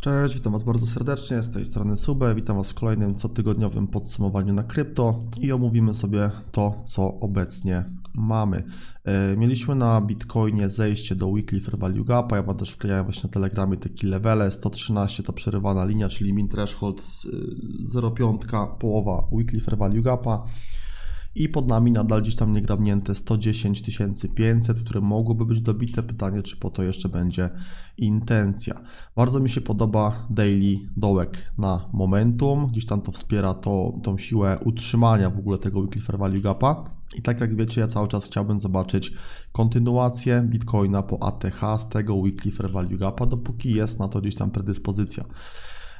Cześć, witam Was bardzo serdecznie, z tej strony Sube, witam Was w kolejnym cotygodniowym podsumowaniu na krypto i omówimy sobie to, co obecnie mamy. E, Mieliśmy na Bitcoinie zejście do Weekly Fair Value Gapa, ja też wklejałem właśnie na Telegramie takie levele, 113 to przerywana linia, czyli min threshold z, y, 0,5, połowa Weekly Fair Value Gapa i pod nami nadal gdzieś tam niegrabnięte 110 500, które mogłyby być dobite. Pytanie, czy po to jeszcze będzie intencja. Bardzo mi się podoba daily dołek na momentum. Gdzieś tam to wspiera to, tą siłę utrzymania w ogóle tego weekly fair value gapa. I tak jak wiecie, ja cały czas chciałbym zobaczyć kontynuację Bitcoina po ATH z tego weekly fair value gapa, dopóki jest na to gdzieś tam predyspozycja.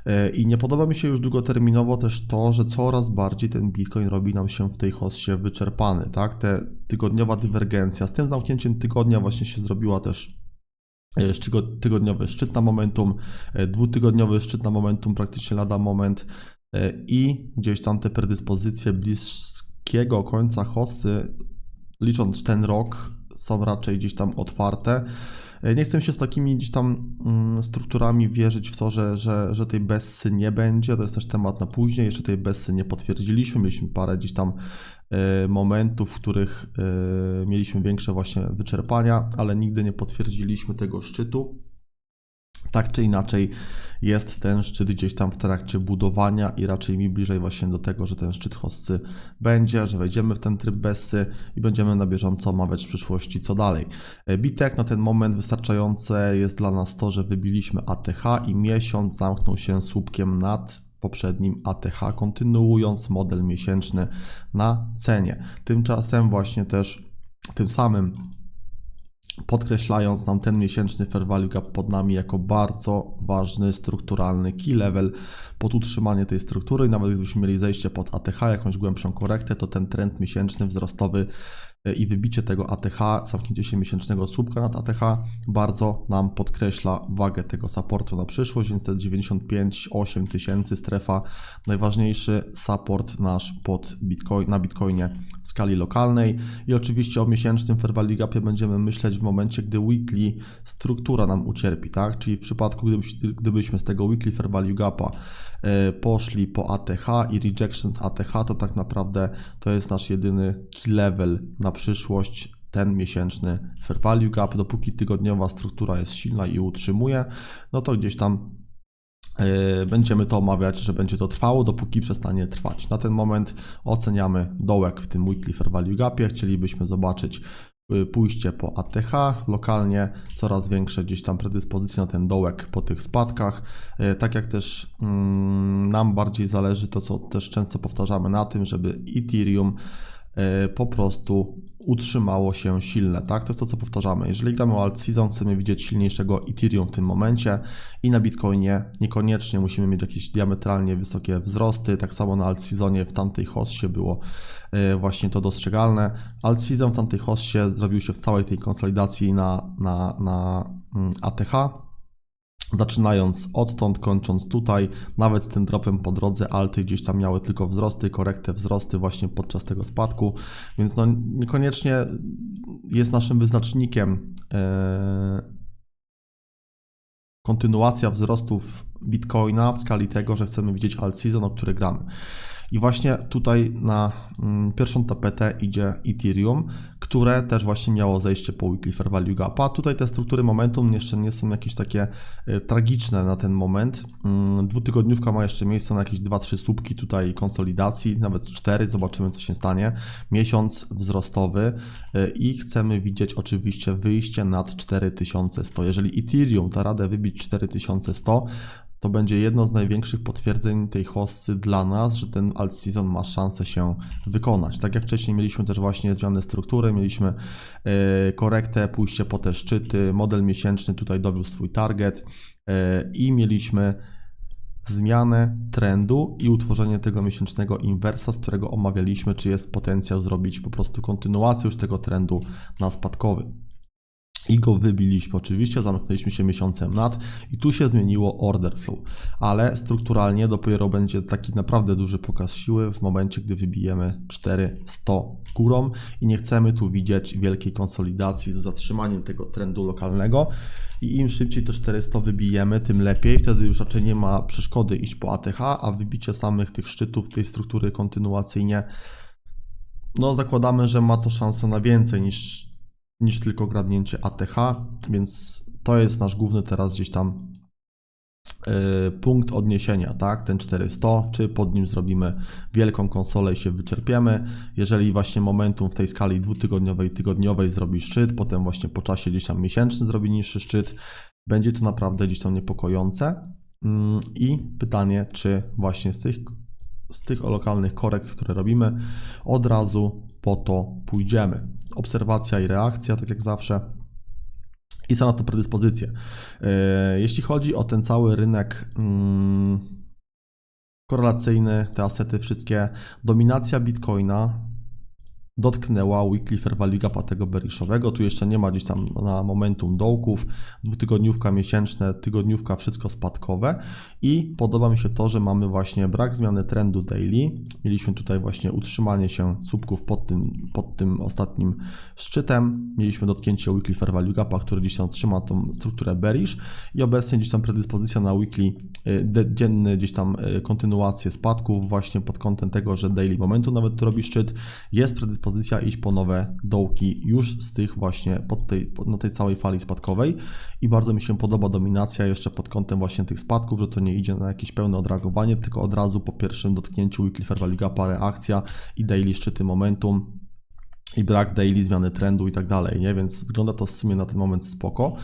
E, I nie podoba mi się już długoterminowo też to, że coraz bardziej ten Bitcoin robi nam się w tej hossie wyczerpany, tak? Te tygodniowa dywergencja. Z tym zamknięciem tygodnia właśnie się zrobiła też e, tygodniowy szczyt na momentum, e, dwutygodniowy szczyt na momentum, praktycznie lada moment i gdzieś tam te predyspozycje bliskiego końca hossy, licząc ten rok, są raczej gdzieś tam otwarte. E, Nie chcę się z takimi gdzieś tam mm, strukturami wierzyć w to, że, że, że tej Bessy nie będzie. To jest też temat na później. Jeszcze tej Bessy nie potwierdziliśmy. Mieliśmy parę gdzieś tam e, momentów, w których e, mieliśmy większe właśnie wyczerpania, ale nigdy nie potwierdziliśmy tego szczytu. Tak czy inaczej jest ten szczyt gdzieś tam w trakcie budowania i raczej mi bliżej właśnie do tego, że ten szczyt hossy będzie, że wejdziemy w ten tryb Bessy i będziemy na bieżąco omawiać w przyszłości co dalej. E, Bitek na ten moment wystarczające jest dla nas to, że wybiliśmy ATH i miesiąc zamknął się słupkiem nad poprzednim ATH, kontynuując model miesięczny na cenie. Tymczasem właśnie też tym samym podkreślając nam ten miesięczny fair value gap pod nami jako bardzo ważny strukturalny key level pod utrzymanie tej struktury. Nawet gdybyśmy mieli zejście pod ATH, jakąś głębszą korektę, to ten trend miesięczny wzrostowy i wybicie tego ATH, zamknięcie się miesięcznego słupka nad ATH bardzo nam podkreśla wagę tego supportu na przyszłość, więc te 95-8 tysięcy strefa, najważniejszy support nasz pod Bitcoin, na Bitcoinie w skali lokalnej i oczywiście o miesięcznym fair value gapie będziemy myśleć w momencie, gdy weekly struktura nam ucierpi, tak? Czyli w przypadku, gdybyś, gdybyśmy z tego weekly fair value gapa e, poszli po ATH i rejection z ATH, to tak naprawdę to jest nasz jedyny key level na przyszłość, ten miesięczny fair value gap, dopóki tygodniowa struktura jest silna i utrzymuje, no to gdzieś tam e, będziemy to omawiać, że będzie to trwało, dopóki przestanie trwać. Na ten moment oceniamy dołek w tym weekly fair value gapie, chcielibyśmy zobaczyć pójście po ATH lokalnie, coraz większe gdzieś tam predyspozycje na ten dołek po tych spadkach. E, Tak jak też mm, nam bardziej zależy to, co też często powtarzamy na tym, żeby Ethereum e, po prostu utrzymało się silne, tak? To jest to, co powtarzamy. Jeżeli gramy o alt season, chcemy widzieć silniejszego Ethereum w tym momencie i na Bitcoinie niekoniecznie musimy mieć jakieś diametralnie wysokie wzrosty. Tak samo na alt seasonie w tamtej hossie było właśnie to dostrzegalne. Alt season w tamtej hossie zrobił się w całej tej konsolidacji na, na, na mm, ATH. Zaczynając odtąd, kończąc tutaj, nawet z tym dropem po drodze alty gdzieś tam miały tylko wzrosty, korektę wzrosty właśnie podczas tego spadku, więc no niekoniecznie jest naszym wyznacznikiem e, kontynuacja wzrostów Bitcoina w skali tego, że chcemy widzieć alt season, o który gramy. I właśnie tutaj na mm, pierwszą tapetę idzie Ethereum, które też właśnie miało zejście po weekly fair value gapa. Tutaj te struktury momentum jeszcze nie są jakieś takie y, tragiczne na ten moment. Mm, Dwutygodniówka ma jeszcze miejsce na jakieś 2-3 słupki tutaj konsolidacji, nawet 4, zobaczymy co się stanie. Miesiąc wzrostowy y, i chcemy widzieć oczywiście wyjście nad 4100. Jeżeli Ethereum da radę wybić 4100, to będzie jedno z największych potwierdzeń tej hossy dla nas, że ten alt season ma szansę się wykonać. Tak jak wcześniej mieliśmy też właśnie zmianę struktury, mieliśmy e, korektę, pójście po te szczyty, model miesięczny tutaj dobił swój target e, i mieliśmy zmianę trendu i utworzenie tego miesięcznego inwersa, z którego omawialiśmy, czy jest potencjał zrobić po prostu kontynuację już tego trendu na spadkowy. I go wybiliśmy. Oczywiście, zamknęliśmy się miesiącem nad i tu się zmieniło order flow, ale strukturalnie dopiero będzie taki naprawdę duży pokaz siły w momencie, gdy wybijemy 400 górą i nie chcemy tu widzieć wielkiej konsolidacji z zatrzymaniem tego trendu lokalnego. I im szybciej te 400 wybijemy, tym lepiej, wtedy już raczej nie ma przeszkody iść po ATH, a wybicie samych tych szczytów tej struktury kontynuacyjnie no zakładamy, że ma to szansę na więcej niż niż tylko gradnięcie ATH, więc to jest nasz główny teraz gdzieś tam yy, punkt odniesienia, tak? Ten 400, czy pod nim zrobimy wielką konsolę i się wyczerpiemy. Jeżeli właśnie momentum w tej skali dwutygodniowej, tygodniowej zrobi szczyt, potem właśnie po czasie gdzieś tam miesięczny zrobi niższy szczyt, będzie to naprawdę gdzieś tam niepokojące. Yy, I pytanie, czy właśnie z tych z tych lokalnych korekt, które robimy, od razu po to pójdziemy. Obserwacja i reakcja, tak jak zawsze. I są na to predyspozycje. Yy, Jeśli chodzi o ten cały rynek mm, korelacyjny, te asety wszystkie, dominacja Bitcoina dotknęła fair value gapa tego bearishowego. Tu jeszcze nie ma gdzieś tam na momentum dołków, dwutygodniówka miesięczne, tygodniówka, wszystko spadkowe i podoba mi się to, że mamy właśnie brak zmiany trendu daily. Mieliśmy tutaj właśnie utrzymanie się słupków pod tym, pod tym ostatnim szczytem. Mieliśmy dotknięcie weekly fair value gapa, który gdzieś tam trzyma tą strukturę bearish i obecnie gdzieś tam predyspozycja na weekly y, dzienny gdzieś tam y, kontynuację spadków właśnie pod kątem tego, że daily momentu nawet tu robi szczyt. Jest predyspozycja iść po nowe dołki już z tych właśnie pod tej, na tej całej fali spadkowej. I bardzo mi się podoba dominacja jeszcze pod kątem właśnie tych spadków, że to nie idzie na jakieś pełne odreagowanie, tylko od razu po pierwszym dotknięciu weekly fair value reakcja i daily szczyty momentum i brak daily zmiany trendu i tak dalej, nie? Więc wygląda to w sumie na ten moment spoko.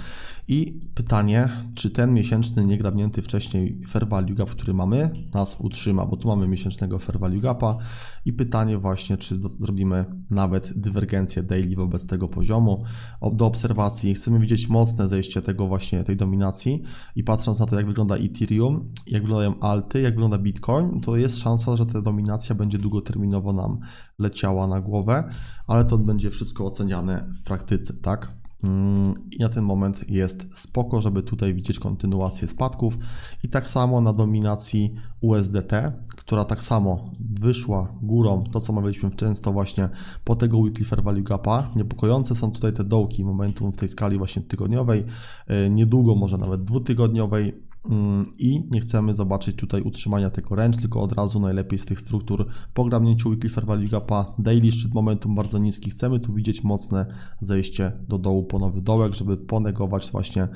I pytanie, czy ten miesięczny niegrabnięty wcześniej fair value gap, który mamy, nas utrzyma, bo tu mamy miesięcznego fair value gapa i pytanie właśnie, czy zrobimy nawet dywergencję daily wobec tego poziomu. Do obserwacji chcemy widzieć mocne zejście tego właśnie, tej dominacji i patrząc na to, jak wygląda Ethereum, jak wyglądają alty, jak wygląda Bitcoin, to jest szansa, że ta dominacja będzie długoterminowo nam leciała na głowę, ale to będzie wszystko oceniane w praktyce, tak? Mm, I na ten moment jest spoko, żeby tutaj widzieć kontynuację spadków. I tak samo na dominacji USDT, która tak samo wyszła górą, to co omawialiśmy często właśnie po tego weekly fair value gapa. Niepokojące są tutaj te dołki momentum w tej skali właśnie tygodniowej, yy, niedługo może nawet dwutygodniowej. Mm, I nie chcemy zobaczyć tutaj utrzymania tego range, tylko od razu najlepiej z tych struktur po grabnięciu fair value gapa, daily szczyt momentum bardzo niski. Chcemy tu widzieć mocne zejście do dołu po nowy dołek, żeby ponegować właśnie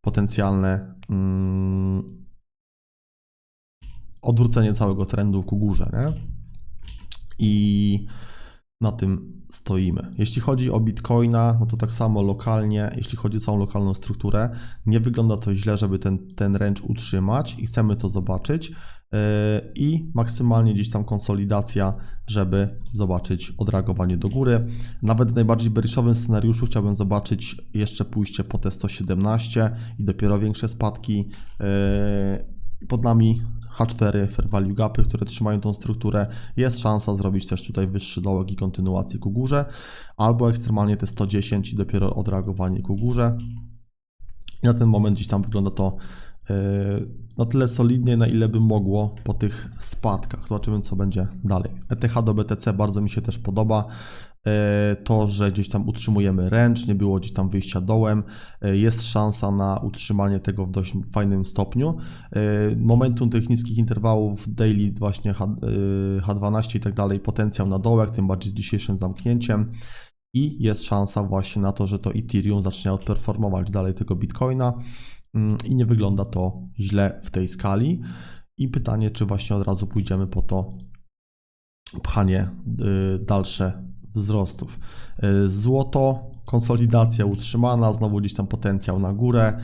potencjalne mm, odwrócenie całego trendu ku górze. Nie? I na tym stoimy. Jeśli chodzi o Bitcoina, no to tak samo lokalnie, jeśli chodzi o całą lokalną strukturę, nie wygląda to źle, żeby ten, ten range utrzymać i chcemy to zobaczyć. Yy, I maksymalnie gdzieś tam konsolidacja, żeby zobaczyć odreagowanie do góry. Nawet w najbardziej bearishowym scenariuszu chciałbym zobaczyć jeszcze pójście po te 117 i dopiero większe spadki. Yy, Pod nami H4 fair value gapy, które trzymają tą strukturę. Jest szansa zrobić też tutaj wyższy dołek i kontynuację ku górze, albo ekstremalnie te 110 i dopiero odreagowanie ku górze. Na ten moment gdzieś tam wygląda to yy, na tyle solidnie, na ile by mogło po tych spadkach. Zobaczymy, co będzie dalej. ETH do BTC bardzo mi się też podoba. E, To, że gdzieś tam utrzymujemy ręcz, nie było gdzieś tam wyjścia dołem, e, jest szansa na utrzymanie tego w dość fajnym stopniu. E, Momentum tych niskich interwałów daily właśnie H, e, H12 i tak dalej, potencjał na dołek, tym bardziej z dzisiejszym zamknięciem. I jest szansa właśnie na to, że to Ethereum zacznie odperformować dalej tego Bitcoina Mm, i nie wygląda to źle w tej skali. I pytanie, czy właśnie od razu pójdziemy po to pchanie y, dalsze wzrostów. Y, Złoto, konsolidacja utrzymana, znowu gdzieś tam potencjał na górę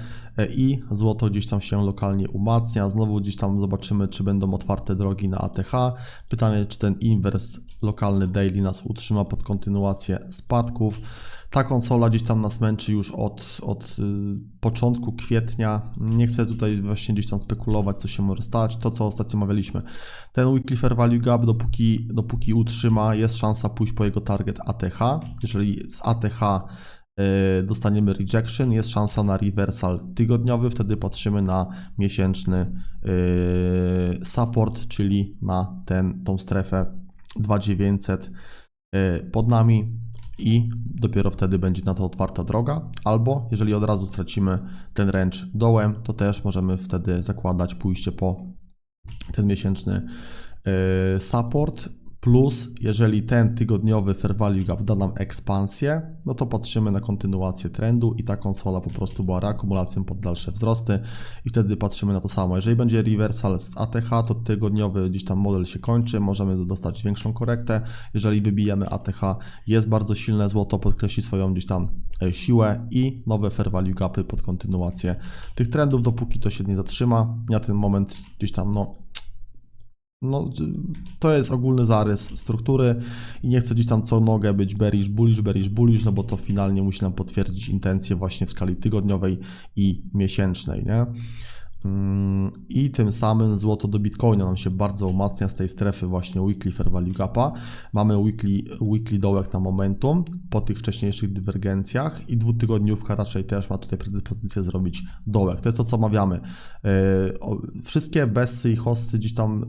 i złoto gdzieś tam się lokalnie umacnia. Znowu gdzieś tam zobaczymy, czy będą otwarte drogi na ATH. Pytanie, czy ten inwers lokalny daily nas utrzyma pod kontynuację spadków. Ta konsola gdzieś tam nas męczy już od, od y, początku kwietnia. Nie chcę tutaj właśnie gdzieś tam spekulować, co się może stać. To, co ostatnio omawialiśmy. Ten weekly fair value gap, dopóki, dopóki utrzyma, jest szansa pójść po jego target ATH. Jeżeli z ATH dostaniemy rejection, jest szansa na reversal tygodniowy, wtedy patrzymy na miesięczny e, support, czyli na ten, tą strefę 2900 e, pod nami i dopiero wtedy będzie na to otwarta droga, albo jeżeli od razu stracimy ten range dołem, to też możemy wtedy zakładać pójście po ten miesięczny e, support. Plus, jeżeli ten tygodniowy Fair Value Gap da nam ekspansję, no to patrzymy na kontynuację trendu i ta konsola po prostu była reakumulacją pod dalsze wzrosty i wtedy patrzymy na to samo. Jeżeli będzie reversal z ATH, to tygodniowy gdzieś tam model się kończy, możemy dostać większą korektę. Jeżeli wybijemy ATH, jest bardzo silne złoto, podkreśli swoją gdzieś tam e, siłę i nowe Fair Value Gapy pod kontynuację tych trendów, dopóki to się nie zatrzyma. Na ten moment gdzieś tam no no, to jest ogólny zarys struktury i nie chcę gdzieś tam co nogę być bearish, bullish, bearish, bullish, no bo to finalnie musi nam potwierdzić intencje właśnie w skali tygodniowej i miesięcznej, nie? Mm, I tym samym złoto do Bitcoina nam się bardzo umacnia z tej strefy właśnie weekly fair value gapa. Mamy weekly, weekly dołek na momentum po tych wcześniejszych dywergencjach i dwutygodniówka raczej też ma tutaj predyspozycję zrobić dołek. To jest to, co omawiamy. O- Wszystkie bessy i hossy gdzieś tam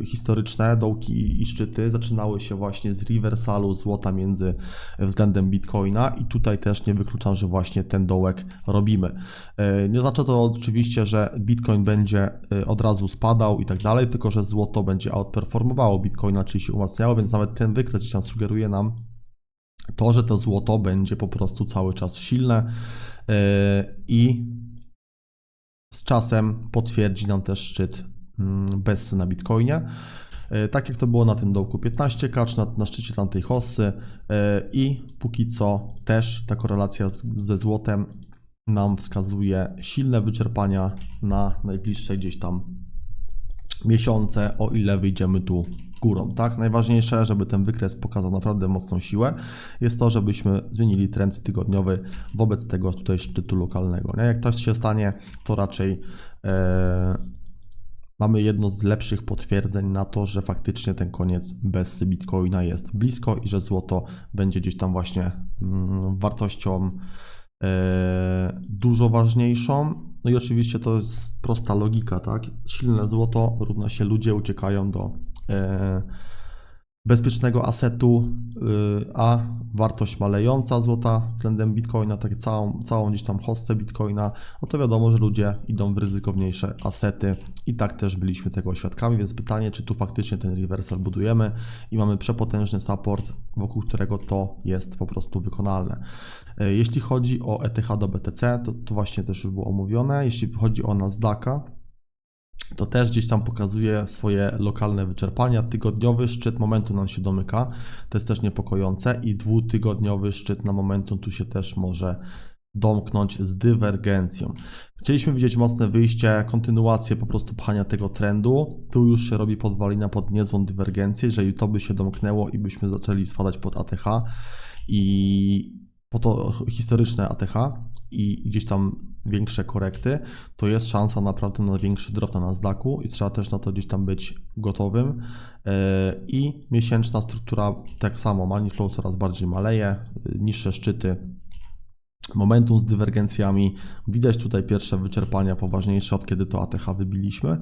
yy, historyczne, dołki i szczyty zaczynały się właśnie z rewersalu złota między względem Bitcoina i tutaj też nie wykluczam, że właśnie ten dołek robimy. Yy, Nie znaczy to oczywiście, że Bitcoin będzie yy, od razu spadał i tak dalej, tylko że złoto będzie outperformowało Bitcoina, czyli się umacniało, więc nawet ten wykres gdzieś tam sugeruje nam to, że to złoto będzie po prostu cały czas silne yy, i z czasem potwierdzi nam też szczyt mm, Bessy na Bitcoinie. E, Tak jak to było na tym dołku 15K, czy na, na szczycie tamtej hossy i póki co też ta korelacja z, ze złotem nam wskazuje silne wyczerpania na najbliższe gdzieś tam miesiące, o ile wyjdziemy tu górą, tak? Najważniejsze, żeby ten wykres pokazał naprawdę mocną siłę, jest to, żebyśmy zmienili trend tygodniowy wobec tego tutaj szczytu lokalnego. Nie? Jak to się stanie, to raczej e, mamy jedno z lepszych potwierdzeń na to, że faktycznie ten koniec bez Bitcoina jest blisko i że złoto będzie gdzieś tam właśnie mm, wartością dużo ważniejszą. No i oczywiście to jest prosta logika, tak? Silne złoto równa się ludzie uciekają do e, bezpiecznego asetu, y, a wartość malejąca złota względem bitcoina, tak całą, całą gdzieś tam hostę bitcoina, no to wiadomo, że ludzie idą w ryzykowniejsze asety i tak też byliśmy tego świadkami, więc pytanie, czy tu faktycznie ten reversal budujemy i mamy przepotężny support, wokół którego to jest po prostu wykonalne. E, Jeśli chodzi o ETH do BTC, to, to właśnie też już było omówione. Jeśli chodzi o Nasdaqa, to też gdzieś tam pokazuje swoje lokalne wyczerpania. Tygodniowy szczyt momentu nam się domyka, to jest też niepokojące i dwutygodniowy szczyt na momentum tu się też może domknąć z dywergencją. Chcieliśmy widzieć mocne wyjście, kontynuację po prostu pchania tego trendu. Tu już się robi podwalina pod niezłą dywergencję. Jeżeli to by się domknęło i byśmy zaczęli spadać pod ATH i po to historyczne ATH i gdzieś tam większe korekty, to jest szansa naprawdę na większy drop na Nasdaqu i trzeba też na to gdzieś tam być gotowym. Yy, I miesięczna struktura tak samo, money flow coraz bardziej maleje, yy, niższe szczyty, momentum z dywergencjami. Widać tutaj pierwsze wyczerpania poważniejsze od kiedy to ATH wybiliśmy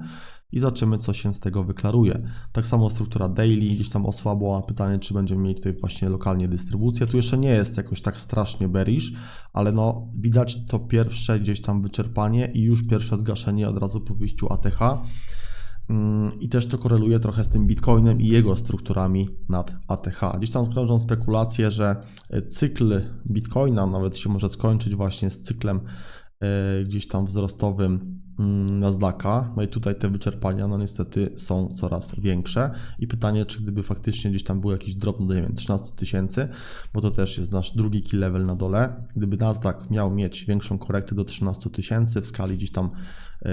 i zobaczymy co się z tego wyklaruje. Tak samo struktura daily gdzieś tam osłabła. Pytanie czy będziemy mieli tutaj właśnie lokalnie dystrybucję. Tu jeszcze nie jest jakoś tak strasznie bearish, ale no widać to pierwsze gdzieś tam wyczerpanie i już pierwsze zgaszenie od razu po wyjściu ATH. Mm, I też to koreluje trochę z tym Bitcoinem i jego strukturami nad ATH. Gdzieś tam krążą spekulacje, że cykl Bitcoina nawet się może skończyć właśnie z cyklem gdzieś tam wzrostowym mm, Nasdaqa. No i tutaj te wyczerpania, no niestety są coraz większe. I pytanie, czy gdyby faktycznie gdzieś tam był jakiś drop wiem, 13 tysięcy, bo to też jest nasz drugi key level na dole. Gdyby Nasdaq miał mieć większą korektę do 13 tysięcy w skali gdzieś tam e,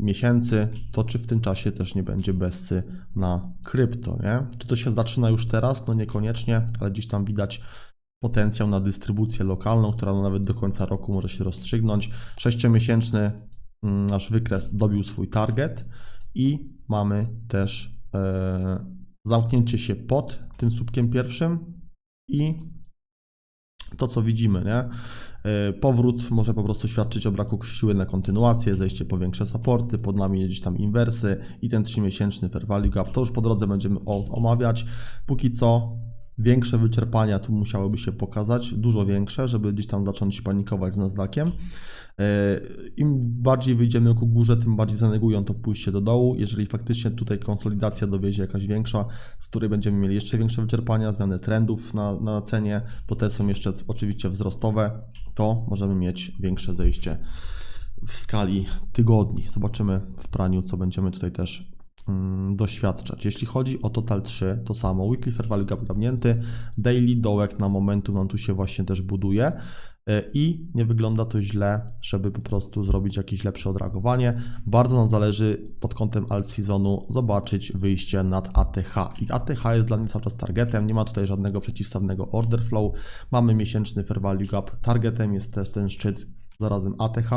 miesięcy, to czy w tym czasie też nie będzie bezsy na krypto, nie? Czy to się zaczyna już teraz? No niekoniecznie, ale gdzieś tam widać potencjał na dystrybucję lokalną, która no nawet do końca roku może się rozstrzygnąć. Sześciomiesięczny mm, nasz wykres dobił swój target i mamy też e, zamknięcie się pod tym słupkiem pierwszym i to, co widzimy, nie? Yy, Powrót może po prostu świadczyć o braku siły na kontynuację, zejście po większe supporty, pod nami gdzieś tam inwersy i ten 3-miesięczny fair value gap. To już po drodze będziemy omawiać. Póki co większe wyczerpania tu musiałyby się pokazać, dużo większe, żeby gdzieś tam zacząć panikować z Nasdaqiem. Yy, Im bardziej wyjdziemy ku górze, tym bardziej zanegują to pójście do dołu. Jeżeli faktycznie tutaj konsolidacja dowiezie jakaś większa, z której będziemy mieli jeszcze większe wyczerpania, zmiany trendów na, na cenie, bo te są jeszcze oczywiście wzrostowe, to możemy mieć większe zejście w skali tygodni. Zobaczymy w praniu, co będziemy tutaj też doświadczać. Jeśli chodzi o Total 3, to samo. Weekly Fair Value Gap ogranięty, daily dołek na momentum nam tu się właśnie też buduje e, i nie wygląda to źle, żeby po prostu zrobić jakieś lepsze odreagowanie. Bardzo nam zależy pod kątem alt sezonu zobaczyć wyjście nad ATH. I ATH jest dla mnie cały czas targetem, nie ma tutaj żadnego przeciwstawnego order flow. Mamy miesięczny Fair Value Gap. Targetem jest też ten szczyt zarazem ATH.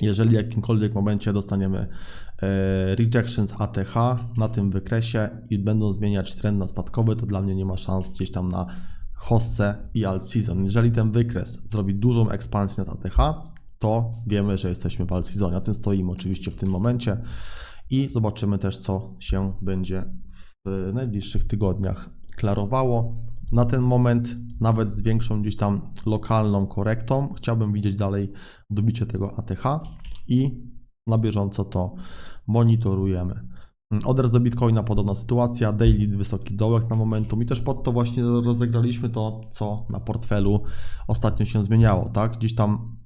Jeżeli w jakimkolwiek momencie dostaniemy e, rejection z ATH na tym wykresie i będą zmieniać trend na spadkowy, to dla mnie nie ma szans gdzieś tam na hossę i alt season. Jeżeli ten wykres zrobi dużą ekspansję nad ATH, to wiemy, że jesteśmy w alt seasonie. Na tym stoimy oczywiście w tym momencie i zobaczymy też, co się będzie w najbliższych tygodniach klarowało. Na ten moment, nawet z większą gdzieś tam lokalną korektą, chciałbym widzieć dalej dobicie tego ATH i na bieżąco to monitorujemy. Oders do Bitcoina podobna sytuacja, daily wysoki dołek na momentum i też pod to właśnie rozegraliśmy to, co na portfelu ostatnio się zmieniało, tak? Gdzieś tam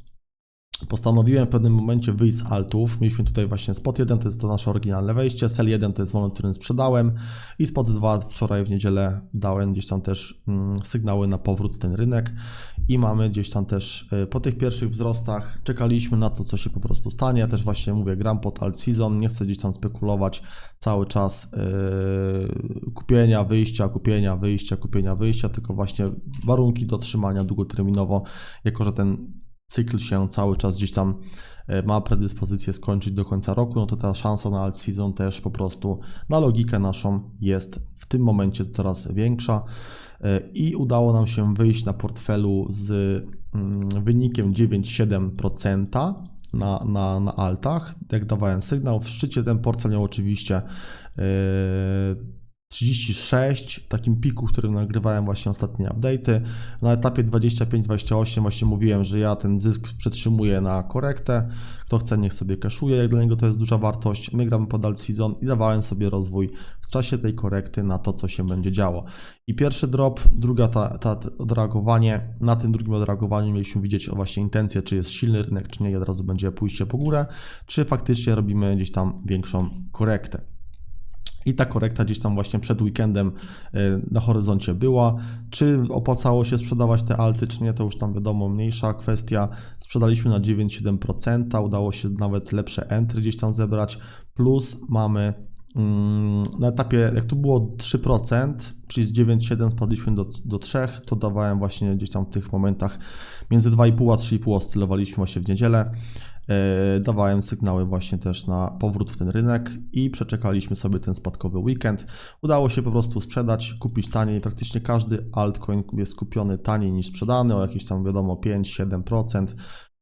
postanowiłem w pewnym momencie wyjść z altów. Mieliśmy tutaj właśnie spot 1, to jest to nasze oryginalne wejście, sell 1 to jest moment, w którym sprzedałem i spot 2 wczoraj w niedzielę dałem gdzieś tam też mm, sygnały na powrót ten rynek i mamy gdzieś tam też y, po tych pierwszych wzrostach czekaliśmy na to, co się po prostu stanie. Ja też właśnie mówię, gram pod alt season, nie chcę gdzieś tam spekulować cały czas yy, kupienia, wyjścia, kupienia, wyjścia, kupienia, wyjścia, tylko właśnie warunki do trzymania długoterminowo, jako że ten cykl się cały czas gdzieś tam e, ma predyspozycję skończyć do końca roku, no to ta szansa na alt season też po prostu na logikę naszą jest w tym momencie coraz większa E, i udało nam się wyjść na portfelu z mm, wynikiem 9,7% na, na, na altach, jak dawałem sygnał. W szczycie ten portfel miał oczywiście e, 36, w takim piku, w którym nagrywałem właśnie ostatnie update'y. Na etapie 25-28 właśnie mówiłem, że ja ten zysk przetrzymuję na korektę. Kto chce, niech sobie cashuje, jak dla niego to jest duża wartość. My gramy pod alt season i dawałem sobie rozwój w czasie tej korekty na to, co się będzie działo. I pierwszy drop, druga ta, ta odreagowanie. Na tym drugim odreagowaniu mieliśmy widzieć właśnie intencję, czy jest silny rynek, czy nie, i od razu będzie pójście po górę, czy faktycznie robimy gdzieś tam większą korektę. I ta korekta gdzieś tam właśnie przed weekendem y, na horyzoncie była. Czy opłacało się sprzedawać te alty, czy nie, to już tam wiadomo, mniejsza kwestia. Sprzedaliśmy na 9,7%, udało się nawet lepsze entry gdzieś tam zebrać, plus mamy mm, na etapie, jak tu było 3%, czyli z 9,7 spadliśmy do, do 3, to dawałem właśnie gdzieś tam w tych momentach między 2,5 a 3,5 oscylowaliśmy właśnie w niedzielę. E, dawałem sygnały właśnie też na powrót w ten rynek i przeczekaliśmy sobie ten spadkowy weekend. Udało się po prostu sprzedać, kupić taniej. Praktycznie każdy altcoin jest kupiony taniej niż sprzedany, o jakieś tam wiadomo 5-7%.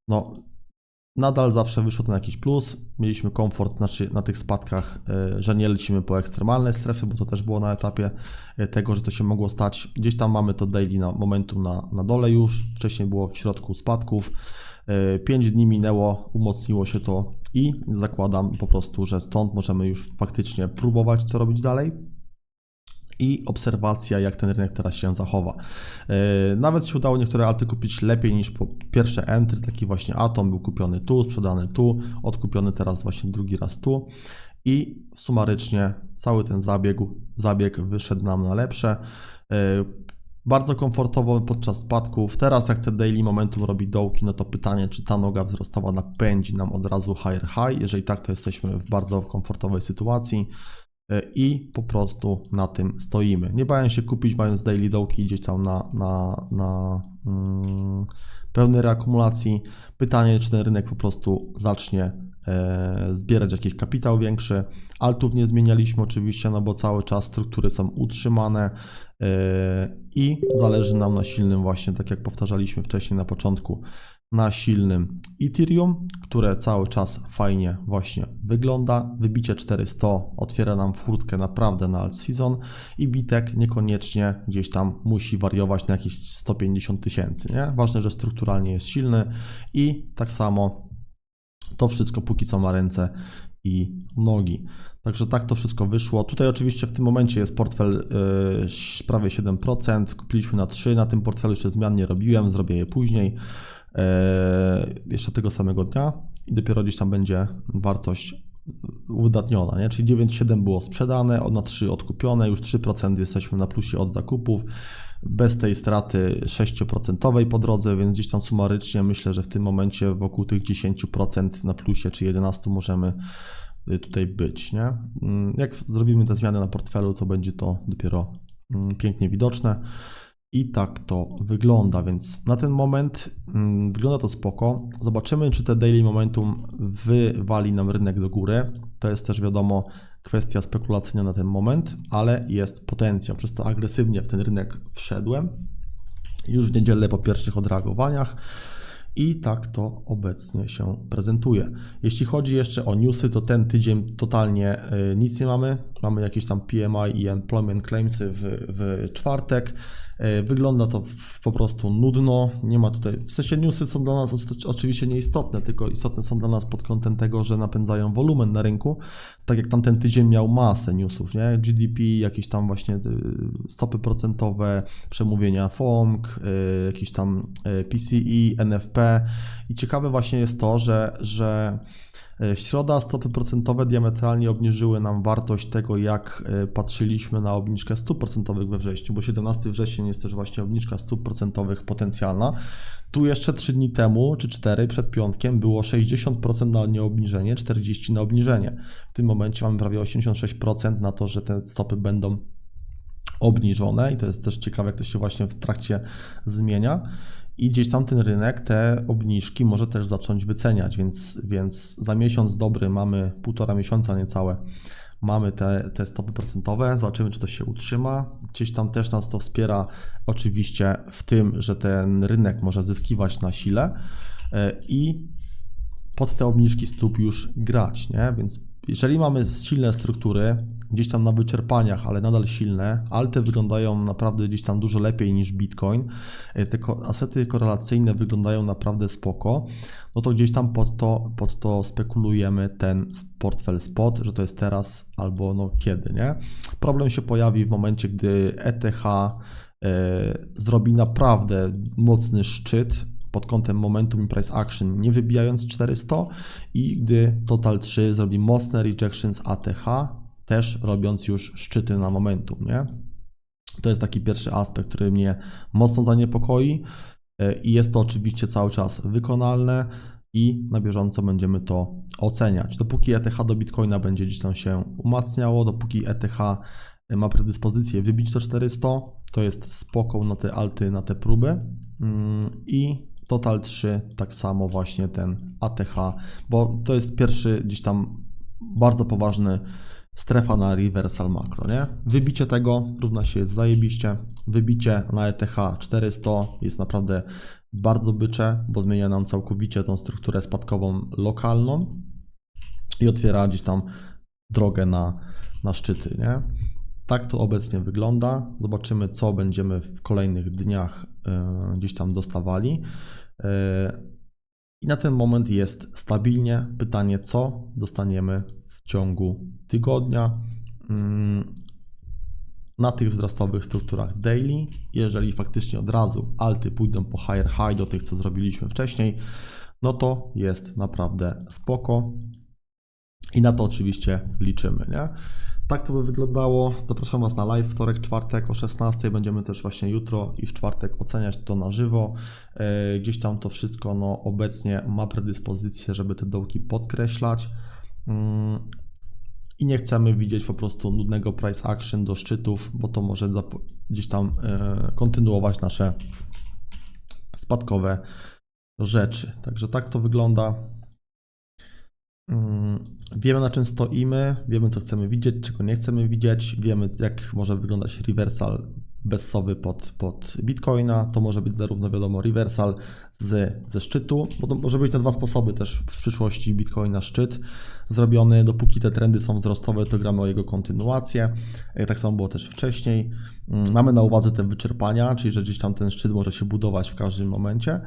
No, nadal zawsze wyszło to na jakiś plus. Mieliśmy komfort znaczy na tych spadkach, e, że nie lecimy po ekstremalne strefy, bo to też było na etapie e, tego, że to się mogło stać. Gdzieś tam mamy to daily na momentum na, na dole już, wcześniej było w środku spadków. 5 dni minęło, umocniło się to i zakładam po prostu, że stąd możemy już faktycznie próbować to robić dalej. I obserwacja, jak ten rynek teraz się zachowa. E, Nawet się udało niektóre alty kupić lepiej niż po pierwsze entry, taki właśnie Atom był kupiony tu, sprzedany tu, odkupiony teraz właśnie drugi raz tu. I sumarycznie cały ten zabieg, zabieg wyszedł nam na lepsze. E, bardzo komfortowo podczas spadków. Teraz jak te daily momentum robi dołki, no to pytanie, czy ta noga wzrostowa napędzi nam od razu higher high. Jeżeli tak, to jesteśmy w bardzo komfortowej sytuacji. E, i po prostu na tym stoimy. Nie bałem się kupić, mając daily dołki gdzieś tam na, na, na mm, pełnej reakumulacji. Pytanie, czy ten rynek po prostu zacznie e, zbierać jakiś kapitał większy. Altów nie zmienialiśmy oczywiście, no bo cały czas struktury są utrzymane e, i zależy nam na silnym właśnie, tak jak powtarzaliśmy wcześniej na początku, na silnym Ethereum, które cały czas fajnie właśnie wygląda. Wybicie 400 otwiera nam furtkę naprawdę na alt season i bitek niekoniecznie gdzieś tam musi wariować na jakieś 150 tysięcy. Ważne, że strukturalnie jest silny i tak samo to wszystko póki co ma ręce i nogi. Także tak to wszystko wyszło. Tutaj oczywiście w tym momencie jest portfel yy, prawie 7%. Kupiliśmy na 3. Na tym portfelu jeszcze zmian nie robiłem, zrobię je później. Yy, jeszcze tego samego dnia i dopiero gdzieś tam będzie wartość uwydatniona, nie? czyli 9,7 było sprzedane, na 3 odkupione, już 3% jesteśmy na plusie od zakupów, bez tej straty 6% po drodze, więc gdzieś tam sumarycznie myślę, że w tym momencie wokół tych 10% na plusie czy 11 możemy y, tutaj być. Nie? Mm, jak zrobimy te zmiany na portfelu, to będzie to dopiero mm, pięknie widoczne. I tak to wygląda, więc na ten moment mm, wygląda to spoko. Zobaczymy, czy te daily momentum wywali nam rynek do góry. To jest też wiadomo kwestia spekulacyjna na ten moment, ale jest potencjał. Przez to agresywnie w ten rynek wszedłem. Już w niedzielę po pierwszych odreagowaniach. I tak to obecnie się prezentuje. Jeśli chodzi jeszcze o newsy, to ten tydzień totalnie y, nic nie mamy. Mamy jakieś tam PMI i employment claimsy w, w czwartek. E, wygląda to po prostu nudno, nie ma tutaj, w sensie newsy są dla nas oczywiście nieistotne, tylko istotne są dla nas pod kątem tego, że napędzają wolumen na rynku, tak jak tamten tydzień miał masę newsów, nie? GDP, jakieś tam właśnie y, stopy procentowe, przemówienia FOMC, y, jakieś tam y, PCE, NFP i ciekawe właśnie jest to, że, że E, środa stopy procentowe diametralnie obniżyły nam wartość tego, jak e, patrzyliśmy na obniżkę stóp procentowych we wrześniu, bo 17 września jest też właśnie obniżka stóp procentowych potencjalna. Tu jeszcze 3 dni temu, czy 4 przed piątkiem było 60% na nieobniżenie, 40% na obniżenie. W tym momencie mamy prawie 86% na to, że te stopy będą obniżone i to jest też ciekawe, jak to się właśnie w trakcie zmienia i gdzieś tam ten rynek te obniżki może też zacząć wyceniać, więc, więc za miesiąc dobry mamy półtora miesiąca niecałe. Mamy te, te stopy procentowe, zobaczymy, czy to się utrzyma. Gdzieś tam też nas to wspiera, oczywiście, w tym, że ten rynek może zyskiwać na sile e, i pod te obniżki stóp już grać, nie? Więc jeżeli mamy silne struktury, gdzieś tam na wyczerpaniach, ale nadal silne, alty wyglądają naprawdę gdzieś tam dużo lepiej niż Bitcoin, e, te asety korelacyjne wyglądają naprawdę spoko, no to gdzieś tam pod to, pod to spekulujemy ten portfel spot, że to jest teraz albo no kiedy, nie? Problem się pojawi w momencie, gdy ETH e, zrobi naprawdę mocny szczyt, pod kątem momentum i price action, nie wybijając 400 i gdy Total 3 zrobi mocne rejections ATH, też robiąc już szczyty na momentum, nie? To jest taki pierwszy aspekt, który mnie mocno zaniepokoi e, i jest to oczywiście cały czas wykonalne i na bieżąco będziemy to oceniać. Dopóki ETH do Bitcoina będzie gdzieś tam się umacniało, dopóki ETH ma predyspozycję wybić to 400, to jest spoko na te alty, na te próby mm, i Total 3, tak samo właśnie ten ATH, bo to jest pierwszy gdzieś tam bardzo poważny strefa na reversal makro, nie? Wybicie tego równa się jest zajebiście. Wybicie na ETH 400 jest naprawdę bardzo bycze, bo zmienia nam całkowicie tą strukturę spadkową lokalną i otwiera gdzieś tam drogę na, na szczyty, nie? Tak to obecnie wygląda. Zobaczymy, co będziemy w kolejnych dniach yy, gdzieś tam dostawali. I na ten moment jest stabilnie. Pytanie, co dostaniemy w ciągu tygodnia yy, na tych wzrostowych strukturach daily. Jeżeli faktycznie od razu alty pójdą po higher high do tych, co zrobiliśmy wcześniej, no to jest naprawdę spoko. I na to oczywiście liczymy, nie? Tak to by wyglądało. Zapraszam Was na live wtorek, czwartek o 16. Będziemy też właśnie jutro i w czwartek oceniać to na żywo. E, gdzieś tam to wszystko no, obecnie ma predyspozycję, żeby te dołki podkreślać. Mm, i nie chcemy widzieć po prostu nudnego price action do szczytów, bo to może gdzieś tam e, kontynuować nasze spadkowe rzeczy. Także tak to wygląda. Mm, Wiemy na czym stoimy, wiemy co chcemy widzieć, czego nie chcemy widzieć, wiemy jak może wyglądać reversal bezsowy pod, pod Bitcoina. To może być zarówno wiadomo reversal z, ze szczytu, bo to może być na dwa sposoby też w przyszłości Bitcoina szczyt zrobiony. Dopóki te trendy są wzrostowe, to gramy o jego kontynuację. E, Tak samo było też wcześniej. Mm, Mamy na uwadze te wyczerpania, czyli że gdzieś tam ten szczyt może się budować w każdym momencie.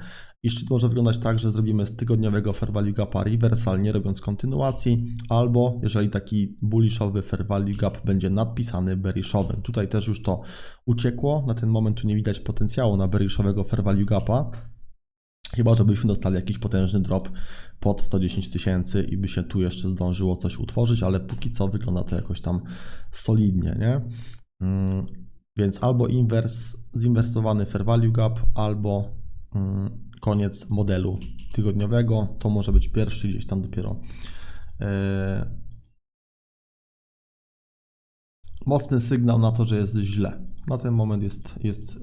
I szczyt może wyglądać tak, że zrobimy z tygodniowego fair value gapa reversal, nie robiąc kontynuacji, albo jeżeli taki bullishowy fair value gap będzie nadpisany bearishowym. Tutaj też już to uciekło, na ten moment tu nie widać potencjału na bearishowego fair value gapa, Chyba, żebyśmy dostali jakiś potężny drop pod 110 tysięcy i by się tu jeszcze zdążyło coś utworzyć, ale póki co wygląda to jakoś tam solidnie, nie? Mm, Więc albo inwers, zinwersowany fair value gap, albo mm, koniec modelu tygodniowego. To może być pierwszy gdzieś tam dopiero. e, Mocny sygnał na to, że jest źle. Na ten moment jest, jest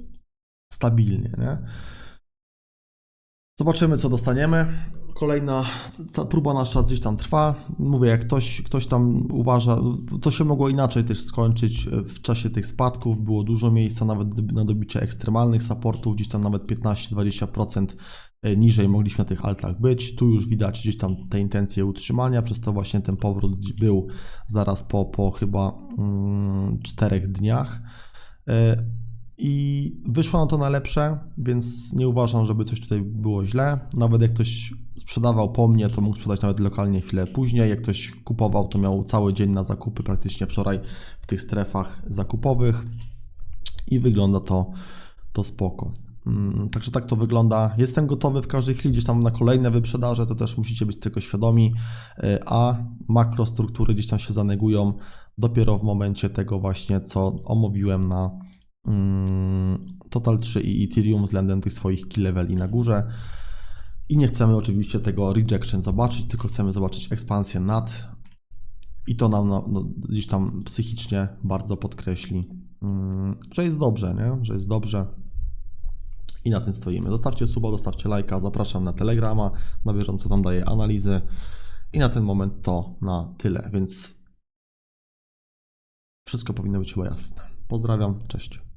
stabilnie, nie? Zobaczymy, co dostaniemy. Kolejna próba nasza gdzieś tam trwa. Mówię, jak ktoś, ktoś tam uważa, to się mogło inaczej też skończyć w czasie tych spadków. Było dużo miejsca nawet na dobicie ekstremalnych supportów, gdzieś tam nawet 15-20% niżej mogliśmy na tych altach być. Tu już widać gdzieś tam te intencje utrzymania, przez to właśnie ten powrót był zaraz po, po chyba mm, czterech dniach. E, i wyszło na to na lepsze, więc nie uważam, żeby coś tutaj było źle. Nawet jak ktoś sprzedawał po mnie, to mógł sprzedać nawet lokalnie chwilę później. Jak ktoś kupował, to miał cały dzień na zakupy praktycznie wczoraj w tych strefach zakupowych i wygląda to, to spoko. Mm, Także tak to wygląda. Jestem gotowy w każdej chwili gdzieś tam na kolejne wyprzedaże, to też musicie być tego świadomi, y, a makrostruktury gdzieś tam się zanegują dopiero w momencie tego właśnie, co omówiłem na Total 3 i Ethereum względem tych swoich key leveli na górze. I nie chcemy oczywiście tego rejection zobaczyć, tylko chcemy zobaczyć ekspansję nad. I to nam no, no, gdzieś tam psychicznie bardzo podkreśli, mm, że jest dobrze, nie? że jest dobrze. I na tym stoimy. Zostawcie suba, zostawcie lajka, zapraszam na Telegrama, na bieżąco tam daję analizy. I na ten moment to na tyle, więc wszystko powinno być chyba jasne. Pozdrawiam, cześć.